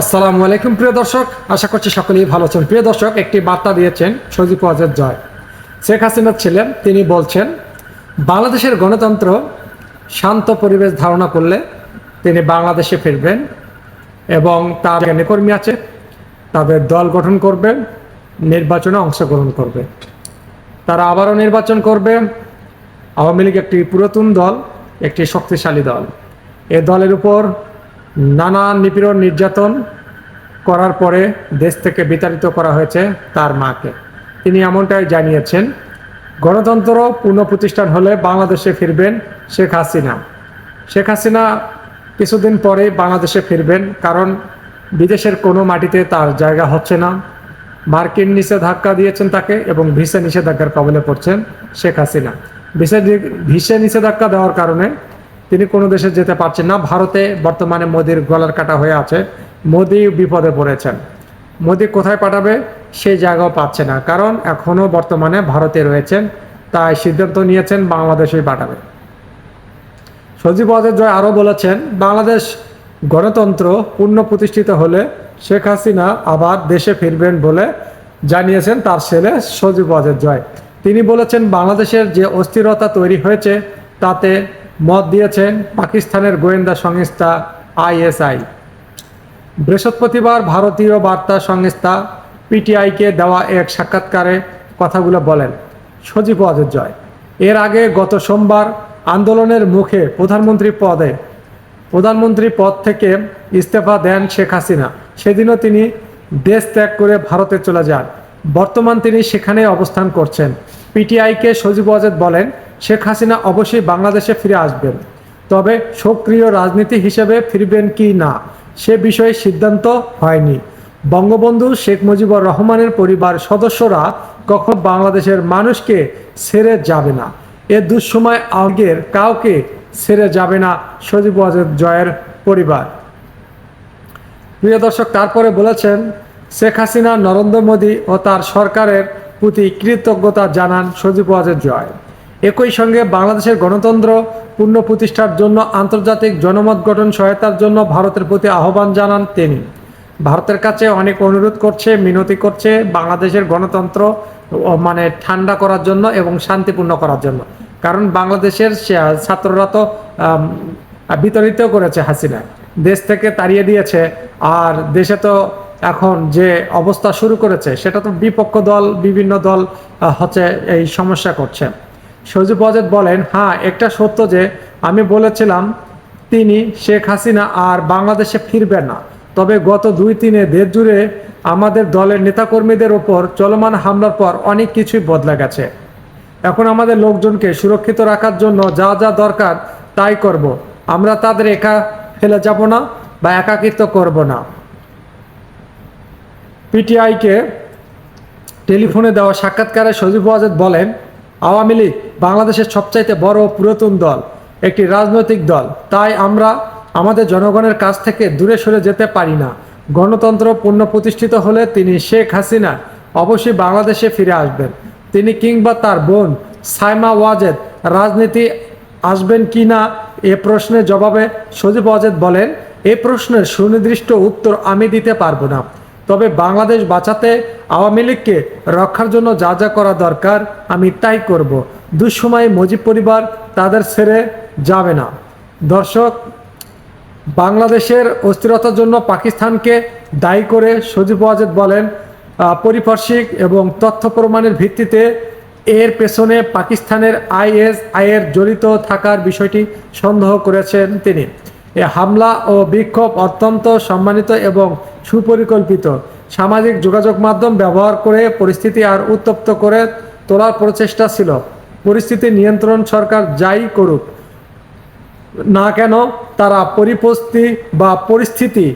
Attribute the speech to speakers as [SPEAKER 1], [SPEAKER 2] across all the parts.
[SPEAKER 1] আসসালামু আলাইকুম, প্রিয় দর্শক। আশা করছি সকলেই ভালো আছেন। প্রিয় দর্শক, একটি বার্তা দিয়েছেন সজীব ওয়াজেদ জয়। শেখ হাসিনার ছিলেন, তিনি বলছেন, বাংলাদেশের গণতন্ত্র শান্ত পরিবেশ ধারণা করলে তিনি বাংলাদেশে ফিরবেন এবং তার যে নেকর্মী আছে, তাদের দল গঠন করবে নির্বাচনে অংশগ্রহণ করবে। তারা আবারও নির্বাচন করবে। আওয়ামী লীগ একটি পুরাতন দল, একটি শক্তিশালী দল। এ দলের উপর নানা নিপীড়ন নির্যাতন করার পরে দেশ থেকে বিতাড়িত করা হয়েছে তার মাকে। তিনি এমনটাই জানিয়েছেন, গণতন্ত্র পুনঃপ্রতিষ্ঠান হলে বাংলাদেশে ফিরবেন শেখ হাসিনা। শেখ হাসিনা কিছুদিন পরে বাংলাদেশে ফিরবেন কারণ বিদেশের কোনো মাটিতে তার জায়গা হচ্ছে না। মার্কিন নিষেধাজ্ঞা দিয়েছেন তাকে এবং ভিসা নিষেধাজ্ঞার কবলে পড়ছেন শেখ হাসিনা। ভিসা ভিসা নিষেধাজ্ঞা দেওয়ার কারণে তিনি কোনো দেশে যেতে পারছেন না। ভারতে বর্তমানে মোদির গলার কাটা হয়ে আছে। মোদি বিপদে পড়েছেন। মোদি কোথায় পাঠাবে সেই জায়গাও পাচ্ছে না। কারণ এখনও বর্তমানে ভারতে রয়েছেন, তাই সিদ্ধান্ত নিয়েছেন বাংলাদেশেই পাঠাবে। সজীব জয় আরও বলেছেন, বাংলাদেশ গণতন্ত্র পূর্ণ প্রতিষ্ঠিত হলে শেখ হাসিনা আবার দেশে ফিরবেন বলে জানিয়েছেন তার ছেলে সজীব জয় তিনি বলেছেন, বাংলাদেশের যে অস্থিরতা তৈরি হয়েছে, তাতে মত দিয়েছেন পাকিস্তানের গোয়েন্দা সংস্থা আইএসআই। বৃহস্পতিবার ভারতীয় বার্তা সংস্থা পিটিআইকে দেওয়া এক সাক্ষাৎকারে কথাগুলো বলেন, সজীব ওয়াজেদ জয়। এর আগে গত সোমবার আন্দোলনের মুখে প্রধানমন্ত্রী পদে, প্রধানমন্ত্রী পদ থেকে ইস্তফা দেন শেখ হাসিনা। সেদিনও তিনি দেশ ত্যাগ করে ভারতে চলে যান। বর্তমান তিনি সেখানে অবস্থান করছেন। পিটিআইকে সজীব ওয়াজেদ বলেন শেখ হাসিনা অবশ্যই বাংলাদেশে ফিরে আসবেন। তবে সক্রিয় রাজনীতি হিসেবে ফিরবেন কি না, সে বিষয়ে সিদ্ধান্ত হয়নি। বঙ্গবন্ধু শেখ মুজিবুর রহমানের পরিবার সদস্যরা কখনো বাংলাদেশের মানুষকে ছেড়ে যাবে না। এ দুঃসময় আগের কাউকে ছেড়ে যাবে না সজীব জয়ের পরিবার। প্রিয় দর্শক, তারপরে বলেছেন, শেখ হাসিনা নরেন্দ্র মোদী ও তার সরকারের প্রতি কৃতজ্ঞতা জানান সজীব ওয়াজেদ জয়। একই সঙ্গে বাংলাদেশের গণতন্ত্র পূর্ণ প্রতিষ্ঠার জন্য আন্তর্জাতিক জনমত গঠন সহায়তার জন্য ভারতের প্রতি আহ্বান জানান তিনি। ভারতের কাছে অনেক অনুরোধ করছে, মিনতি করছে বাংলাদেশের গণতন্ত্র মানে ঠান্ডা করার জন্য এবং শান্তিপূর্ণ করার জন্য। কারণ বাংলাদেশের ছাত্ররা তো বিতরিত করেছে হাসিনা। দেশ থেকে তাড়িয়ে দিয়েছে। আর দেশে তো এখন যে অবস্থা শুরু করেছে, সেটা তো বিপক্ষ দল, বিভিন্ন দল হচ্ছে এই সমস্যা করছে। সজীব ওয়াজেদ বলেন হ্যাঁ একটা সত্য যে আমি বলেছিলাম, তিনি শেখ হাসিনা আর বাংলাদেশে ফিরবেন না। তবে গত দুই তিনে দেশ জুড়ে আমাদের দলের নেতাকর্মীদের ওপর চলমান হামলার পর অনেক কিছুই বদলে গেছে। এখন আমাদের লোকজনকে সুরক্ষিত রাখার জন্য যা যা দরকার তাই করব। আমরা তাদের একা ফেলে যাব না বা একাকিত্ব করব না। পিটিআইকে টেলিফোনে দেওয়া সাক্ষাৎকারে সজীব ওয়াজেদ বলেন আওয়ামী লীগ বাংলাদেশের সবচাইতে বড় পুরাতন দল, একটি রাজনৈতিক দল। তাই আমরা আমাদের জনগণের কাছ থেকে দূরে সরে যেতে পারি না। গণতন্ত্র পূর্ণ প্রতিষ্ঠিত হলে তিনি শেখ হাসিনা অবশ্যই বাংলাদেশে ফিরে আসবেন। তিনি কিংবা তার বোন সাইমা ওয়াজেদ রাজনীতি আসবেন কি না, এ প্রশ্নের জবাবে সজীব ওয়াজেদ বলেন, এ প্রশ্নের সুনির্দিষ্ট উত্তর আমি দিতে পারব না। তবে বাংলাদেশ বাঁচাতে আওয়ামী লীগকে রক্ষার জন্য যা যা করা দরকার, আমি তাই করব। দুঃসময়ে মুজিব পরিবার তাদের ছেড়ে যাবে না। দর্শক, বাংলাদেশের অস্থিরতার জন্য পাকিস্তানকে দায়ী করে সজীব ওয়াজেদ বলেন পরিপার্শ্বিক এবং তথ্য প্রমাণের ভিত্তিতে এর পেছনে পাকিস্তানের আইএস আইয়ের জড়িত থাকার বিষয়টি সন্দেহ করেছেন তিনি। এ হামলা ও বিক্ষোভ অত্যন্ত সম্মানিত এবং সুপরিকল্পিত। সামাজিক যোগাযোগ মাধ্যম ব্যবহার করে পরিস্থিতি আর উত্তপ্ত করে তোলার প্রচেষ্টা ছিল। পরিস্থিতি নিয়ন্ত্রণ সরকার যাই করুক, না কেন তারা পরিপস্থিতি বা পরিস্থিতি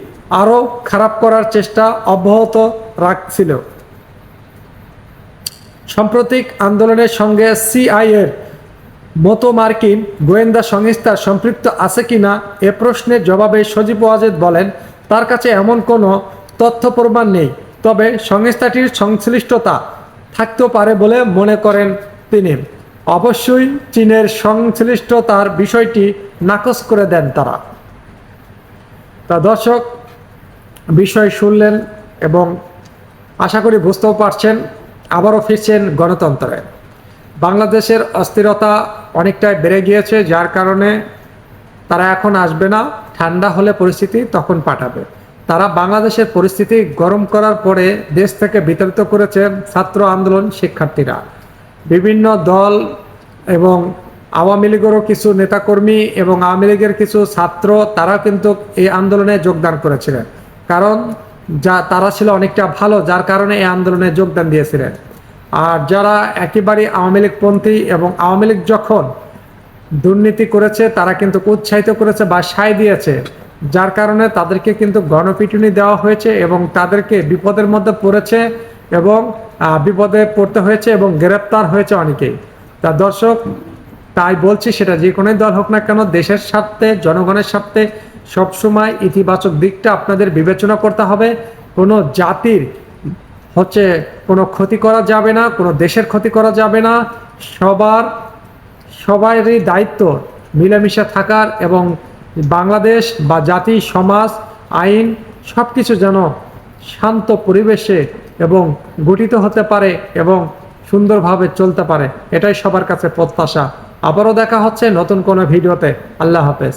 [SPEAKER 1] আরও খারাপ করার চেষ্টা অব্যাহত রাখছিল। সাম্প্রতিক আন্দোলনের সঙ্গে সিআইএর মতো মার্কিন গোয়েন্দা সংস্থার সম্পৃক্ত আছে কিনা এ প্রশ্নের জবাবে সজীব ওয়াজেদ বলেন তার কাছে এমন কোনো তথ্য প্রমাণ নেই। তবে সংস্থাটির সংশ্লিষ্টতা থাকতেও পারে বলে মনে করেন তিনি। অবশ্যই চীনের সংশ্লিষ্টতার বিষয়টি নাকচ করে দেন তারা। তা দর্শক, বিষয় শুনলেন এবং আশা করি বুঝতেও পারছেন, আবারও ফিরছেন গণতন্ত্রে। বাংলাদেশের অস্থিরতা অনেকটাই বেড়ে গিয়েছে, যার কারণে তারা এখন আসবে না। ঠান্ডা হলে পরিস্থিতি তখন পাঠাবে। তারা বাংলাদেশের পরিস্থিতি গরম করার পরে দেশ থেকে বিতাড়িত করেছে ছাত্র আন্দোলন শিক্ষার্থীরা। বিভিন্ন দল এবং আওয়ামী লীগেরও কিছু নেতাকর্মী এবং আওয়ামী লীগের কিছু ছাত্র তারা কিন্তু এই আন্দোলনে যোগদান করেছিলেন। কারণ যা, তারা ছিল অনেকটা ভালো, যার কারণে এই আন্দোলনে যোগদান দিয়েছিলেন। আর যারা একেবারে আওয়ামী লীগপন্থী এবং আওয়ামী লীগ যখন দুর্নীতি করেছে, তারা কিন্তু উৎসাহিত করেছে বা সায় দিয়েছে, যার কারণে তাদেরকে কিন্তু গণপিটুনি দেওয়া হয়েছে এবং তাদেরকে বিপদের মধ্যে পড়েছে এবং বিপদে পড়তে হয়েছে এবং গ্রেপ্তার হয়েছে অনেকেই। তা দর্শক, তাই বলছি সেটা যে কোনোই দল হোক না কেন, দেশের স্বার্থে, জনগণের স্বার্থে সবসময় ইতিবাচক দিকটা আপনাদের বিবেচনা করতে হবে। কোনো জাতির হচ্ছে কোনো ক্ষতি করা যাবে না, কোনো দেশের ক্ষতি করা যাবে না, সবার সবারই দায়িত্ব মিলেমিশে থাকার এবং বাংলাদেশ বা জাতি, সমাজ, আইন সব কিছু যেন শান্ত পরিবেশে এবং গঠিত হতে পারে এবং সুন্দরভাবে চলতে পারে, এটাই সবার কাছে প্রত্যাশা। আবারও দেখা হচ্ছে নতুন কোনো ভিডিওতে। আল্লাহ হাফেজ।